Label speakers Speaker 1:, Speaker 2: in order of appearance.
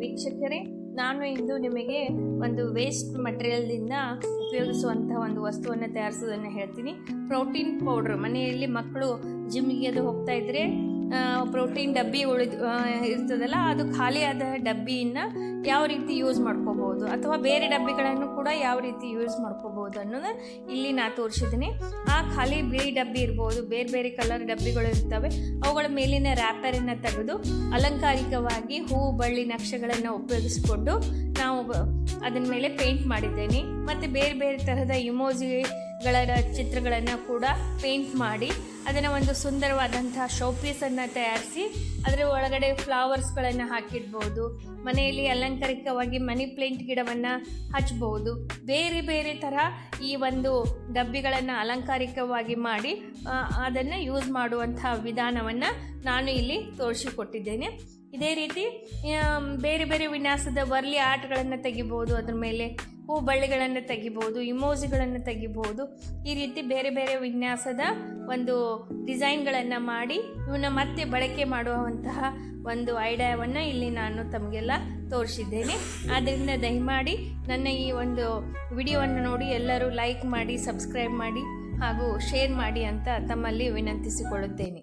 Speaker 1: ವೀಕ್ಷಕರೇ, ನಾನು ಇಂದು ನಿಮಗೆ ಒಂದು ವೇಸ್ಟ್ ಮಟೀರಿಯಲ್ದಿಂದ ಉಪಯೋಗಿಸುವಂತಹ ಒಂದು ವಸ್ತುವನ್ನು ತಯಾರಿಸೋದನ್ನು ಹೇಳ್ತೀನಿ. ಪ್ರೋಟೀನ್ ಪೌಡ್ರ್ ಮನೆಯಲ್ಲಿ ಮಕ್ಕಳು ಜಿಮ್ಗೆ ಅದು ಹೋಗ್ತಾ ಇದ್ದರೆ ಪ್ರೋಟೀನ್ ಡಬ್ಬಿ ಉಳಿದು ಇರ್ತದಲ್ಲ, ಅದು ಖಾಲಿಯಾದ ಡಬ್ಬಿಯನ್ನು ಯಾವ ರೀತಿ ಯೂಸ್ ಮಾಡ್ಕೋಬೋದು ಅಥವಾ ಬೇರೆ ಡಬ್ಬಿಗಳನ್ನು ಕೂಡ ಯಾವ ರೀತಿ ಯೂಸ್ ಮಾಡ್ಕೋಬೋದು ಅನ್ನೋದು ಇಲ್ಲಿ ನಾ ತೋರಿಸಿದ್ದೀನಿ ಆ ಖಾಲಿ ಬಿಳಿ ಡಬ್ಬಿ ಇರ್ಬೋದು, ಬೇರೆ ಬೇರೆ ಕಲರ್ ಡಬ್ಬಿಗಳು ಇರ್ತವೆ, ಅವುಗಳ ಮೇಲಿನ ರ್ಯಾಪರನ್ನು ತೆಗೆದು ಅಲಂಕಾರಿಕವಾಗಿ ಹೂವು, ಬಳ್ಳಿ, ನಕ್ಷೆಗಳನ್ನು ಉಪಯೋಗಿಸಿಕೊಂಡು ನಾವು ಅದನ್ನ ಮೇಲೆ ಪೇಂಟ್ ಮಾಡಿದ್ದೇನೆ. ಮತ್ತು ಬೇರೆ ಬೇರೆ ತರಹದ ಇಮೋಜಿಗಳ ಚಿತ್ರಗಳನ್ನು ಕೂಡ ಪೇಂಟ್ ಮಾಡಿ ಅದನ್ನು ಒಂದು ಸುಂದರವಾದಂತಹ ಶೋಪೀಸನ್ನು ತಯಾರಿಸಿ, ಅದರ ಒಳಗಡೆ ಫ್ಲವರ್ಸ್ಗಳನ್ನು ಹಾಕಿಡ್ಬೋದು. ಮನೆಯಲ್ಲಿ ಅಲಂಕಾರಿಕವಾಗಿ ಮನಿ ಪ್ಲೇಂಟ್ ಗಿಡವನ್ನು ಹಚ್ಬೋದು. ಬೇರೆ ಬೇರೆ ಥರ ಈ ಒಂದು ಡಬ್ಬಿಗಳನ್ನು ಅಲಂಕಾರಿಕವಾಗಿ ಮಾಡಿ ಅದನ್ನು ಯೂಸ್ ಮಾಡುವಂಥ ವಿಧಾನವನ್ನು ನಾನು ಇಲ್ಲಿ ತೋರಿಸಿಕೊಟ್ಟಿದ್ದೇನೆ. ಇದೇ ರೀತಿ ಬೇರೆ ಬೇರೆ ವಿನ್ಯಾಸದ ವರ್ಲಿ ಆರ್ಟ್ಗಳನ್ನು ತೆಗಿಬೋದು, ಅದ್ರ ಮೇಲೆ ಹೂ ಬಳ್ಳಿಗಳನ್ನು ತೆಗಿಬೋದು, ಇಮೋಜಿಗಳನ್ನು ತೆಗಿಬೋದು, ಈ ರೀತಿ ಬೇರೆ ಬೇರೆ ವಿನ್ಯಾಸದ ಒಂದು ಡಿಸೈನ್ಗಳನ್ನು ಮಾಡಿ ಇವನ್ನ ಮತ್ತೆ ಬಳಕೆ ಮಾಡುವಂತಹ ಒಂದು ಐಡಿಯಾವನ್ನು ಇಲ್ಲಿ ನಾನು ತಮಗೆಲ್ಲ ತೋರಿಸಿದ್ದೇನೆ. ಆದ್ದರಿಂದ ದಯಮಾಡಿ ನನ್ನ ಈ ಒಂದು ವಿಡಿಯೋವನ್ನು ನೋಡಿ ಎಲ್ಲರೂ ಲೈಕ್ ಮಾಡಿ, ಸಬ್ಸ್ಕ್ರೈಬ್ ಮಾಡಿ ಹಾಗೂ ಶೇರ್ ಮಾಡಿ ಅಂತ ತಮ್ಮಲ್ಲಿ ವಿನಂತಿಸಿಕೊಳ್ಳುತ್ತೇನೆ.